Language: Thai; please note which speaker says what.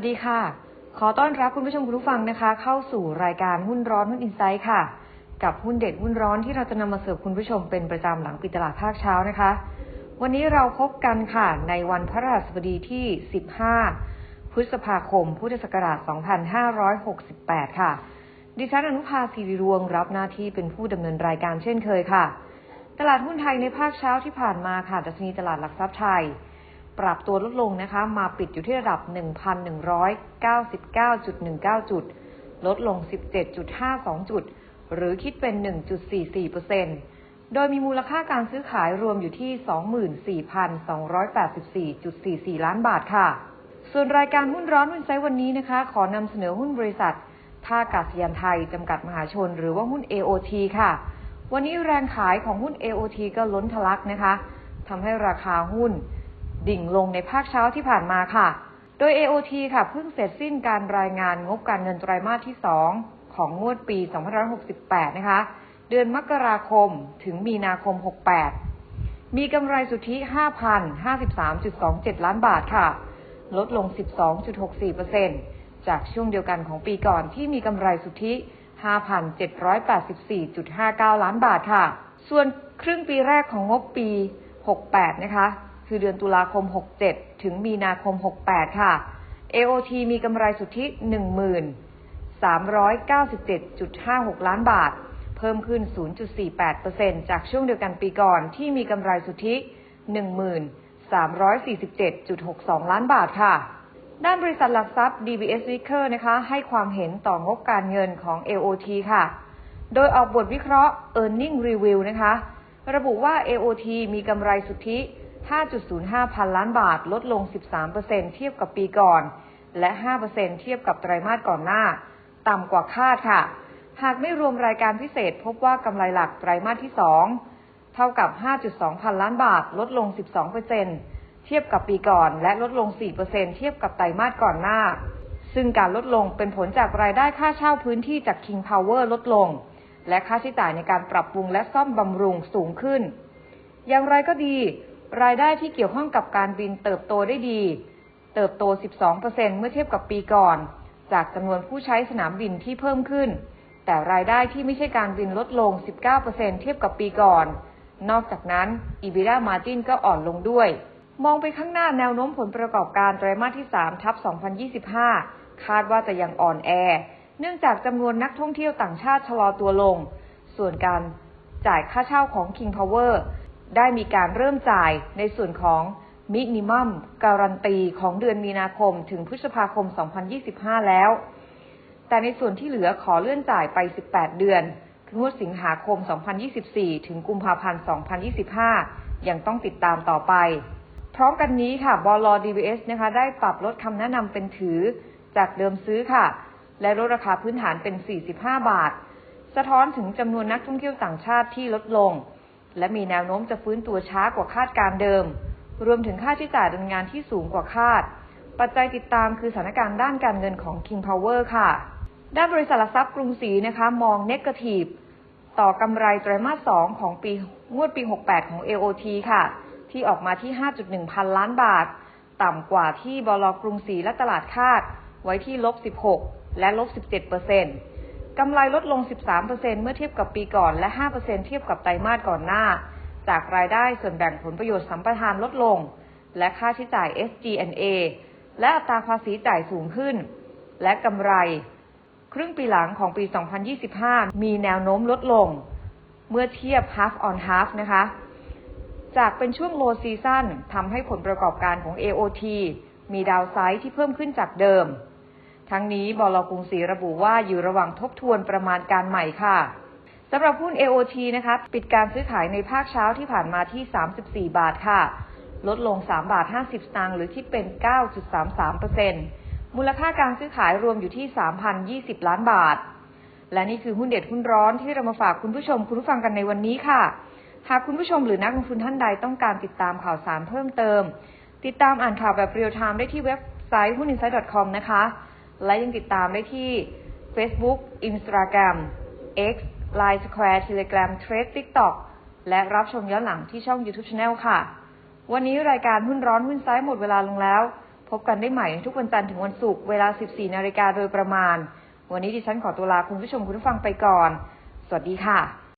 Speaker 1: สวัสดีค่ะ ขอต้อนรับคุณผู้ชมคุณผู้ฟังนะคะ เข้าสู่รายการหุ้นร้อนหุ้นอินไซต์ค่ะ กับหุ้นเด็ดหุ้นร้อนที่เราจะนำมาเสิร์ฟคุณผู้ชมเป็นประจำหลังปิดตลาดภาคเช้านะคะ วันนี้เราพบกันค่ะในวันพระราชบดีที่ 15 พฤษภาคม พุทธศักราช 2568 ค่ะ ดิฉันอนุภาสีริรวงรับหน้าที่เป็นผู้ดำเนินรายการเช่นเคยค่ะ ตลาดหุ้นไทยในภาคเช้าที่ผ่านมาค่ะดัชนีตลาดหลักทรัพย์ไทย ปรับตัวลดลงนะคะ มาปิดอยู่ที่ระดับ 1,199.19 จุด ลดลง 17.52 จุด หรือคิดเป็น 1.44%โดยมีมูลค่าการซื้อขายรวมอยู่ที่ 24,284.44 ล้านบาทค่ะ ส่วนรายการหุ้นร้อนหุ้นไซต์วันนี้นะคะ ขอนำเสนอหุ้นบริษัทท่าอากาศยานไทย จำกัดมหาชน หรือว่าหุ้น AOT ค่ะ วันนี้แรงขายของหุ้น AOT ก็ล้นทะลักนะคะทำให้ราคาหุ้น ดิ่งลงในภาคเช้าที่ผ่านมาค่ะ โดย AOT ค่ะเพิ่งเสร็จสิ้นการรายงานงบการเงินไตรมาสที่ 2 ของงวดปี 2568 นะคะ เดือนมกราคมถึงมีนาคม 68 มีกำไรสุทธิ 5,053.27 ล้านบาทค่ะ ลดลง 12.64%จากช่วงเดียวกันของปีก่อนที่มีกำไรสุทธิ 5,784.59 ล้านบาทค่ะ ส่วนครึ่งปีแรกของงบปี 68 นะคะ คือเดือนตุลาคม 67 ถึงมีนาคม 68 ค่ะ AOT มีกำไรสุทธิ 1397.56 ล้านบาท เพิ่มขึ้น 0.48%จากช่วงเดียวกันปีก่อนที่มีกำไรสุทธิ 1347.62 ล้านบาทค่ะ ด้านบริษัทหลักทรัพย์ DBS Vicker นะคะ ให้ความเห็นต่องบการเงินของ AOT ค่ะ โดยออกบทวิเคราะห์ Earning Review นะคะ ระบุว่า AOT มีกำไรสุทธิ 5.05 พันล้านบาท ลดลง 13%เทียบกับปีก่อน และ 5%เทียบกับไตรมาสก่อนหน้า ต่ำกว่าคาดค่ะ หากไม่รวมรายการพิเศษพบว่ากำไรหลักไตรมาสที่ 2 เท่ากับ 5.2 พันล้านบาท ลดลง 12%เทียบกับปีก่อน และลดลง 4%เทียบกับไตรมาสก่อนหน้า ซึ่งการลดลงเป็นผลจากรายได้ค่าเช่าพื้นที่จาก King Power ลดลง และค่าใช้จ่ายในการปรับปรุงและซ่อมบำรุงสูงขึ้น อย่างไรก็ดี รายได้ที่เกี่ยวข้องกับการบินเติบโตได้ดี เติบโต 12%เมื่อเทียบกับปีก่อน จากจำนวนผู้ใช้สนามบินที่เพิ่มขึ้น แต่รายได้ที่ไม่ใช่การบินลดลง 19%เทียบกับปีก่อน นอกจากนั้น EBITDA Margin ก็อ่อนลงด้วย มองไปข้างหน้าแนวโน้มผลประกอบการไตรมาสที่ 3 ทับ 2025 คาดว่าจะยังอ่อนแอ เนื่องจากจำนวนนักท่องเที่ยวต่างชาติชะลอตัวลง ส่วนการจ่ายค่าเช่าของ King Power ได้มีการเริ่มจ่ายในส่วนของมินิมัมการันตีของเดือนมีนาคมถึงพฤษภาคม 2025 แล้ว แต่ในส่วนที่เหลือขอเลื่อนจ่ายไป 18 เดือนคืองวดสิงหาคม 2024 ถึงกุมภาพันธ์ 2025 ยังต้องติดตามต่อไป พร้อมกันนี้ค่ะบล DBS นะคะ ได้ปรับลดคำแนะนำเป็นถือจากเดิมซื้อค่ะ และลดราคาพื้นฐานเป็น 45 บาท สะท้อนถึงจำนวนนักท่องเที่ยวต่างชาติที่ลดลง และมีแนวโน้มจะฟื้นตัวช้ากว่าคาดการเดิม รวมถึงค่าใช้จ่ายดำเนินงานที่สูงกว่าคาด ปัจจัยติดตามคือสถานการณ์ด้านการเงินของ King Power ค่ะ ด้านบริษัทหลักทรัพย์กรุงศรีนะคะ มองเนกาทีฟต่อกำไรไตรมาส 2 ของปีงวดปี 68 ของ AOT ค่ะ ที่ออกมาที่ 5.1 พันล้านบาท ต่ำกว่าที่บลกรุงศรีและตลาดคาด ไว้ที่ลบ 16 และลบ 17% กำไรลดลง 13%เมื่อเทียบกับปีก่อนและ 5%เทียบกับไตรมาสก่อนหน้า จากรายได้ส่วนแบ่งผลประโยชน์สัมปทานลดลง และค่าใช้จ่าย SG&A และอัตราภาษีจ่ายสูงขึ้น และกำไร ครึ่งปีหลังของปี 2025 มีแนวโน้มลดลง เมื่อเทียบ half on half นะคะ จากเป็นช่วง low season ทำให้ผลประกอบการของ AOT มีดาวไซด์ที่เพิ่มขึ้นจากเดิม ทั้งนี้บลกรุงศรีระบุว่าอยู่ระหว่างทบทวนประมาณการใหม่ค่ะสำหรับหุ้น AOT นะคะปิดการซื้อขายในภาคเช้าที่ผ่านมาที่ 34 บาทค่ะ ลดลง 3 บาท 50 สตางค์หรือที่เป็น 9.33%มูลค่าการซื้อขายรวมอยู่ที่ 3,020 ล้านบาท และนี่คือหุ้นเด็ดหุ้นร้อนที่เรามาฝากคุณผู้ชมคุณผู้ฟังกันในวันนี้ค่ะ หากคุณผู้ชมหรือนักลงทุนท่านใดต้องการติดตามข่าวสารเพิ่มเติม ติดตามอ่านข่าวแบบเรียลไทม์ได้ที่เว็บไซต์หุ้น insight com นะคะ และยังติดตามได้ที่ Facebook Instagram X Line Square Telegram Thread TikTok และรับชมย้อนหลังที่ช่อง YouTube Channel ค่ะ วันนี้รายการหุ้นร้อนหุ้นไซต์หมดเวลาลงแล้ว พบกันได้ใหม่ทุกวันจันทร์ถึงวันศุกร์เวลา 14 นาฬิกาโดยประมาณ วันนี้ดิฉันขอตัวลาคุณผู้ชมคุณผู้ฟังไปก่อน สวัสดีค่ะ